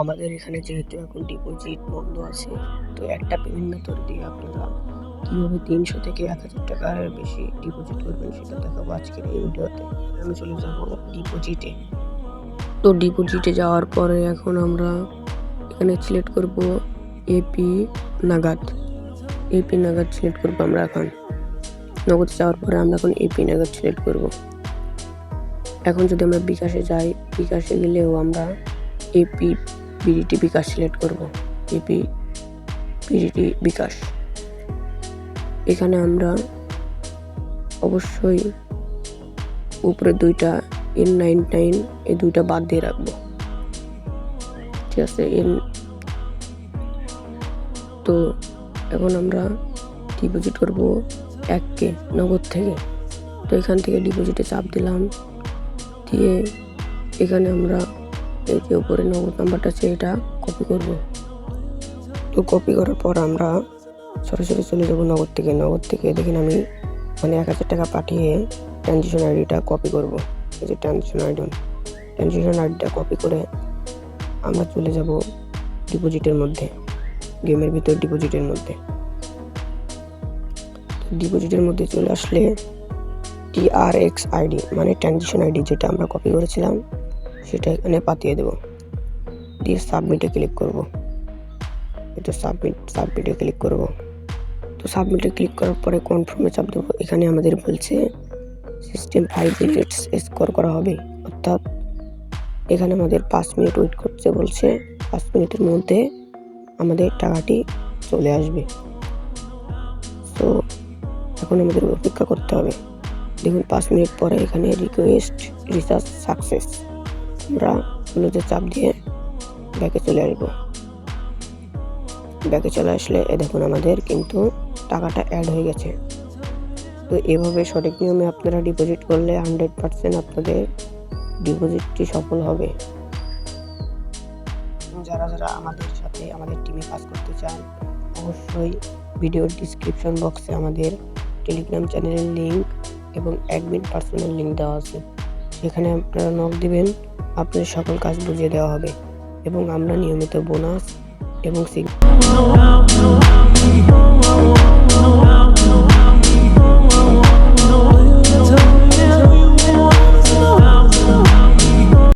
আমাদের এখানে যেহেতু এখন ডিপোজিট বন্ধ আছে, তো একটা পেমেন্ট মেথড দিয়ে আপনারা কীভাবে তিনশো থেকে এক হাজার টাকার বেশি ডিপোজিট করবেন সেটা দেখাবো আজকের এই ভিডিওতে। আমি চলে যাব ডিপোজিটে তো ডিপোজিটে যাওয়ার পরে এখন আমরা এখানে সিলেক্ট করব এপি নাগাদ। এপি নাগাদ সিলেক্ট করব আমরা এখন। নগদে যাওয়ার পরে আমরা এখন এপি নাগাদ সিলেক্ট করব। এখন যদি আমরা বিকাশে যাই, বিকাশে গেলেও আমরা এপি বিডিটি বিকাশ সিলেক্ট করব। AP BDT bKash. এখানে আমরা অবশ্যই উপরে দুইটা এন নাইন নাইন এই দুইটা বাদ দিয়ে রাখব। ঠিক আছে এন তো এখন আমরা ডিপোজিট করব এককে নগদ থেকে। তো এখান থেকে ডিপোজিটে চাপ দিলাম। দিয়ে এখানে আমরা এই যে উপরে নগদ নাম্বারটা আছে এটা কপি করব। তো কপি করার পর আমরা সরাসরি চলে যাব নগদ থেকে। নগদ থেকে দেখেন আমি মানে এক হাজার টাকা পাঠিয়ে ট্রানজিশন আইডিটা কপি করব। এই যে ট্রানজিশন আইডি ট্রানজিশন আইডিটা কপি করে আমরা চলে যাব ডিপোজিটের মধ্যে গেমের ভিতর ডিপোজিটের মধ্যে। ডিপোজিটের মধ্যে চলে আসলে টিআরএক্স আইডি মানে ট্রানজিশন আইডি যেটা আমরা কপি করেছিলাম। সেটা এখানে পাঠিয়ে দেব। দিয়ে সাবমিটে ক্লিক করব। এটা সাবমিট সাবমিটে ক্লিক করব। তো সাবমিটে ক্লিক করার পরে কনফার্মে চাপ দেবো। এখানে আমাদের বলছে সিস্টেম ফাইভ মিনিটস স্কোর করা হবে। অর্থাৎ এখানে আমাদের পাঁচ মিনিট ওয়েট করতে বলছে। পাঁচ মিনিটের মধ্যে আমাদের টাকাটি চলে আসবে। তো এখন আমাদের অপেক্ষা করতে হবে। দেখুন, পাঁচ মিনিট পরে এখানে রিকোয়েস্ট রিসার্চ সাকসেস আমরা ক্লোজে চাপ দিয়ে ব্যাকে চলে আসব। ব্যাকে চলে আসলে, এ দেখুন আমাদের কিন্তু টাকাটা অ্যাড হয়ে গেছে। তো এভাবে সঠিক নিয়মে আপনারা ডিপোজিট করলে হান্ড্রেড পার্সেন্ট আপনাদের ডিপোজিটটি সফল হবে। যারা যারা আমাদের সাথে, আমাদের টিমে কাজ করতে চান, অবশ্যই ভিডিওর ডিসক্রিপশন বক্সে আমাদের টেলিগ্রাম চ্যানেলের লিঙ্ক এবং অ্যাডমিন পার্সোনাল লিঙ্ক দেওয়া আছে। সেখানে আপনারা নক দিবেন আপনার সকল কাজ বুঝিয়ে দেওয়া হবে এবং আমরা নিয়মিত বোনাস এবং